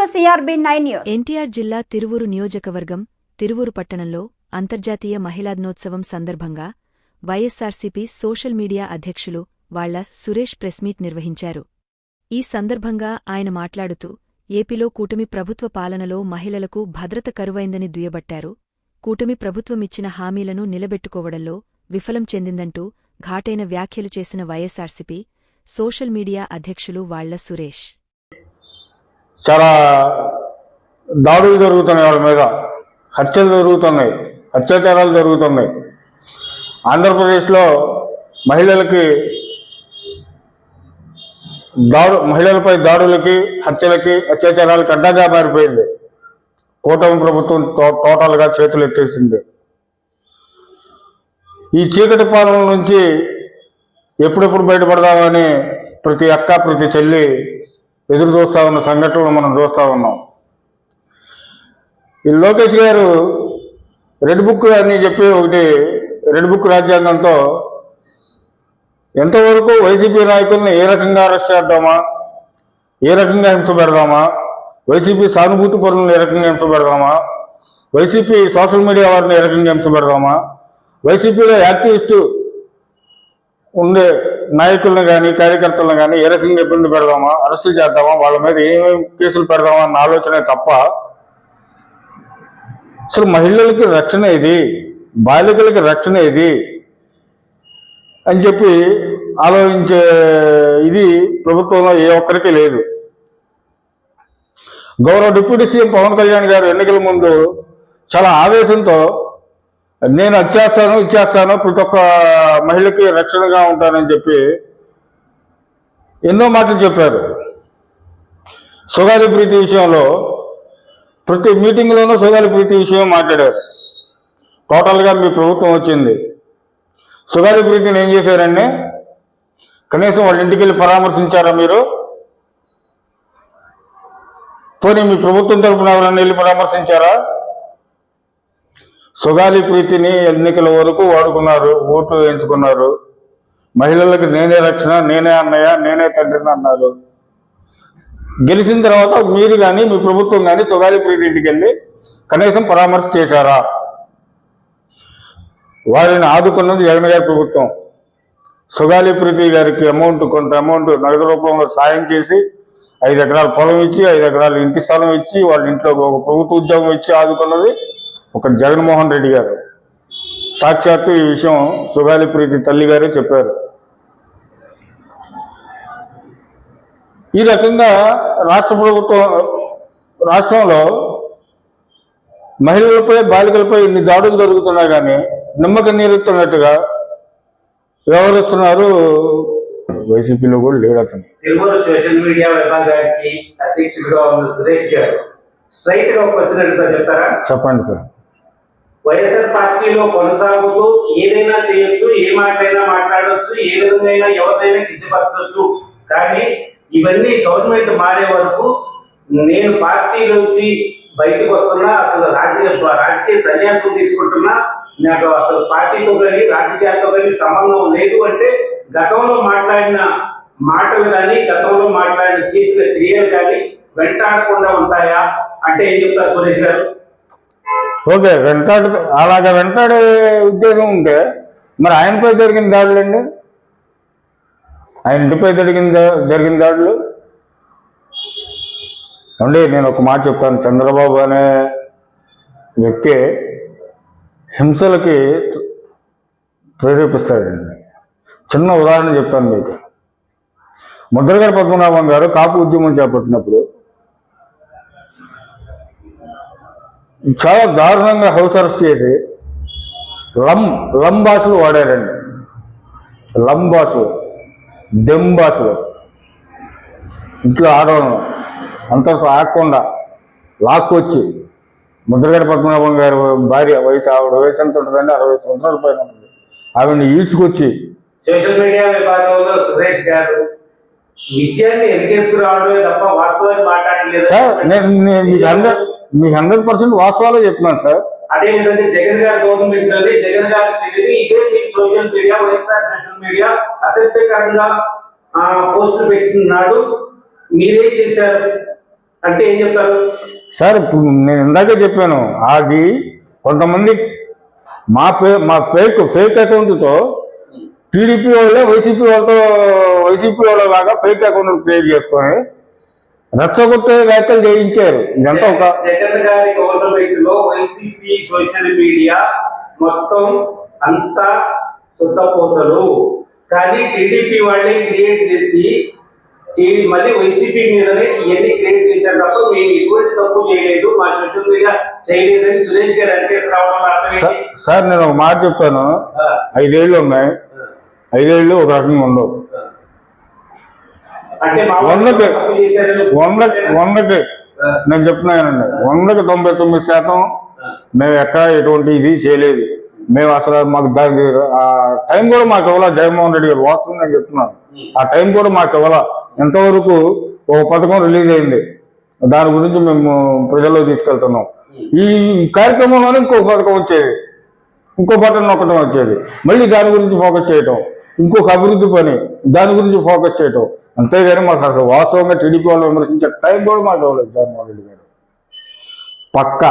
To CRB nine news. NTR జిల్లా తిరువూరు నియోజకవర్గం తిరువూరు పట్టణంలో అంతర్జాతీయ మహిళా దినోత్సవం సందర్భంగా వైఎస్సార్సీపీ సోషల్ మీడియా అధ్యక్షులు వాళ్ళ సురేష్ ప్రెస్మీట్ నిర్వహించారు. ఈ సందర్భంగా ఆయన మాట్లాడుతూ ఏపీలో కూటమి ప్రభుత్వ పాలనలో మహిళలకు భద్రత కరువైందని దుయ్యబట్టారు. కూటమి ప్రభుత్వమిచ్చిన హామీలను నిలబెట్టుకోవడంలో విఫలం చెందిందంటూ ఘాటైన వ్యాఖ్యలు చేసిన వైఎస్సార్సీపీ సోషల్ మీడియా అధ్యక్షులు వాళ్ళ సురేష్. చాలా దాడులు జరుగుతున్నాయి వాళ్ళ మీద. హత్యలు జరుగుతున్నాయి. అత్యాచారాలు జరుగుతున్నాయి. ఆంధ్రప్రదేశ్లో మహిళలకి దాడు మహిళలపై దాడులకి హత్యలకి అత్యాచారాలకి అడ్డాగా మారిపోయింది. కూటమి ప్రభుత్వం టోటల్గా చేతులు ఎత్తేసింది. ఈ చీకటి పాలన నుంచి ఎప్పుడెప్పుడు బయటపడదామని ప్రతి అక్క ప్రతి చెల్లి ఎదురు చూస్తా ఉన్న సంఘటనలు మనం చూస్తూ ఉన్నాం. ఈ లోకేష్ గారు రెడ్ బుక్ అని చెప్పి ఒకటి రెడ్ బుక్ రాజ్యాంగంతో ఎంతవరకు వైసీపీ నాయకుల్ని ఏ రకంగా అరెస్ట్ చేద్దామా ఏ రకంగా హింస పెడదామా వైసీపీ సానుభూతి పరులను ఏ రకంగా హింస పెడదామా వైసీపీ సోషల్ మీడియా వారిని ఏ రకంగా హింస పెడదామా వైసీపీలో యాక్టివిస్టు ఉండే నాయకులను కానీ కార్యకర్తలను కానీ ఏ రకంగా ఇబ్బంది పెడదామా అరెస్టులు చేద్దామా వాళ్ళ మీద ఏమేమి కేసులు పెడదామా అన్న ఆలోచనే తప్ప అసలు మహిళలకి రక్షణ ఇది బాలికలకి రక్షణ ఇది అని చెప్పి ఆలోచించే ఇది ప్రభుత్వంలో ఏ ఒక్కరికి లేదు. గౌరవ డిప్యూటీ సీఎం పవన్ కళ్యాణ్ గారు ఎన్నికల ముందు చాలా ఆవేశంతో నేను వచ్చేస్తాను ఇచ్చేస్తాను ప్రతి ఒక్క మహిళకి రక్షణగా ఉంటానని చెప్పి ఎన్నో మాటలు చెప్పారు. సుగాలి ప్రీతి విషయంలో ప్రతి మీటింగ్లోనూ సుగాలి ప్రీతి విషయం మాట్లాడారు. టోటల్గా మీ ప్రభుత్వం వచ్చింది. సుగాలి ప్రీతిని ఏం చేశారండి కనీసం వాళ్ళ ఇంటికి వెళ్ళి పరామర్శించారా మీరు? పోనీ మీ ప్రభుత్వం తరపున ఎవరన్నా వెళ్ళి పరామర్శించారా? సుగాలి ప్రీతిని ఎన్నికల వరకు వాడుకున్నారు ఓట్లు వేయించుకున్నారు. మహిళలకు నేనే రక్షణ నేనే అన్నయ్య నేనే తండ్రిని అన్నారు. గెలిచిన తర్వాత మీరు కానీ మీ ప్రభుత్వం కానీ సుగాలి ప్రీతి ఇంటికి వెళ్ళి కనీసం పరామర్శ చేశారా? వారిని ఆదుకున్నది జగన్ గారి ప్రభుత్వం. సుగాలి ప్రీతి గారికి అమౌంట్ కొంత అమౌంట్ నగదు రూపంలో సాయం చేసి ఐదు ఎకరాల పొలం ఇచ్చి ఐదు ఎకరాల ఇంటి స్థలం ఇచ్చి వాళ్ళ ఇంట్లో ఒక ప్రభుత్వ ఉద్యోగం ఇచ్చి ఆదుకున్నది ఒక జగన్మోహన్ రెడ్డి గారు. సాక్షాత్తు ఈ విషయం సుగాలి ప్రీతి తల్లి గారే చెప్పారు. ఈ రకంగా రాష్ట్ర ప్రభుత్వం రాష్ట్రంలో మహిళలపై బాలికలపై ఇన్ని దాడులు జరుగుతున్నా కానీ నిమ్మక నీరెత్తున్నట్టుగా వ్యవహరిస్తున్నారు వైసీపీలో కూడా లేడు అతను. తిరుమల సోషల్ మీడియా విభాగానికి అధ్యక్షుడిగా ఉన్న సురేష్ గారు. స్ట్రైట్గా ఒక చెప్తారా? చెప్పండి సార్. వైఎస్ఆర్ పార్టీలో కొనసాగుతూ ఏదైనా చేయొచ్చు ఏ మాటైనా మాట్లాడవచ్చు ఏ విధంగా అయినా ఎవరినైనా కించపరచవచ్చు కానీ ఇవన్నీ గవర్నమెంట్ మారే వరకు నేను పార్టీలోంచి బయటకు వస్తున్నా అసలు రాజకీయ రాజకీయ సన్యాసం తీసుకుంటున్నా నాకు అసలు పార్టీతో కానీ రాజకీయాలతో కానీ సంబంధం లేదు అంటే గతంలో మాట్లాడిన మాటలు కానీ గతంలో మాట్లాడిన చేసిన క్రియలు కానీ వెంటాడకుండా ఉంటాయా? అంటే ఏం చెప్తారు సురేష్ గారు? ఓకే వెంటాడు అలాగా వెంటాడే ఉద్దేశం ఉంటే మరి ఆయనపై జరిగిన దాడులండి ఆయన ఇంటిపై జరిగిన జరిగిన దాడులు? అండి నేను ఒక మాట చెప్తాను. చంద్రబాబు అనే వ్యక్తి హింసలకి ప్రేరేపిస్తాడండి. చిన్న ఉదాహరణ చెప్తాను మీకు. ముద్రగడ పద్మనాభం గారు కాపు ఉద్యమం చేపట్టినప్పుడు చాలా దారుణంగా హౌస్ అరెస్ట్ చేసి లం లం భాషలు వాడారండి. లం భాషలు దెమ్ భాషలు ఇంట్లో ఆడవాళ్ళను అంతటితో ఆగకుండా లాక్కొచ్చి ముద్రగడ పద్మనాభం గారి భార్య వయసు ఆవిడ వయసు ఎంత ఉంటుందండి? అరవై సంవత్సరాల పైన ఉంటుంది. ఆవిడని ఈడ్చుకొచ్చి సోషల్ మీడియా విభాగంలో సురేష్ గారు విషయాన్ని ఎరిగేసుకురావడమే తప్ప వాస్తవాన్ని మాట్లాడలేదు. సార్ నేను మీకు హండ్రెడ్ మీకు హండ్రెడ్ పర్సెంట్ వాస్తవాలే చెప్తున్నాను సార్. అదే విధంగా జగన్ గారి గవర్నమెంట్లోనే జగన్ గారి చెల్లిని ఇదే మీ social media YSR social media అసభ్యకరంగా పోస్టులు పెట్టినాడు. మీరేం చేశారు? అంటే ఏం చెప్తారు? సార్ నేను ఇందాకే చెప్పాను అది కొంతమంది మా పే మా ఫేక్ ఫేక్ అకౌంట్తో టీడీపీ వాళ్ళే వైసీపీ వాళ్ళతో వైసీపీ వాళ్ళ లాగా ఫేక్ అకౌంట్ క్రియేట్ చేసుకొని రచ్చగొట్టే వ్యాఖ్యలు చేయించారు. ఇదంతా ఒక జగన్ గారి గవర్నమెంట్లో వైసీపీ సోషల్ మీడియా మొత్తం అంతా శుద్ధపోసలు కానీ టీడీపీ వాళ్ళే క్రియేట్ చేసి మళ్ళీ వైసీపీ మీదనే ఇవన్నీ క్రియేట్ చేశారు తప్ప మేము ఎటువంటి తప్పు చేయలేదు మా సోషల్ మీడియా చేయలేదని సురేష్ గారు వెంకటేశ్వర రావడం సార్ నేను ఒక మాట చెప్పాను ఐదేళ్ళు ఉన్నాయి. ఐదేళ్ళు ఒక రకంగా ఉండవు. వందకి నేను చెప్తున్నానండి వందకి తొంభై తొమ్మిది శాతం మేము ఎక్కడ ఎటువంటి ఇది చేయలేదు. మేము అసలు మాకు దాని ఆ టైం కూడా మాకు ఇవ్వాల? జగన్మోహన్ రెడ్డి గారు వాస్తవం నేను చెప్తున్నాను. ఆ టైం కూడా మాకు ఇవ్వాల? ఎంతవరకు ఒక పథకం రిలీజ్ అయింది. దాని గురించి మేము ప్రజల్లో తీసుకెళ్తున్నాం. ఈ కార్యక్రమంలోనే ఇంకో పథకం వచ్చేది. ఇంకో బటన్ నొక్కడం వచ్చేది. మళ్ళీ దాని గురించి ఫోకస్ చేయటం. ఇంకొక అభివృద్ధి పని. దాని గురించి ఫోకస్ చేయటం. అంతేగాని మాకు అసలు వాస్తవంగా టీడీపీ వాళ్ళు విమర్శించే టైం కూడా మాకు ఇవ్వలేదు జగన్మోహన్ రెడ్డి గారు. పక్క.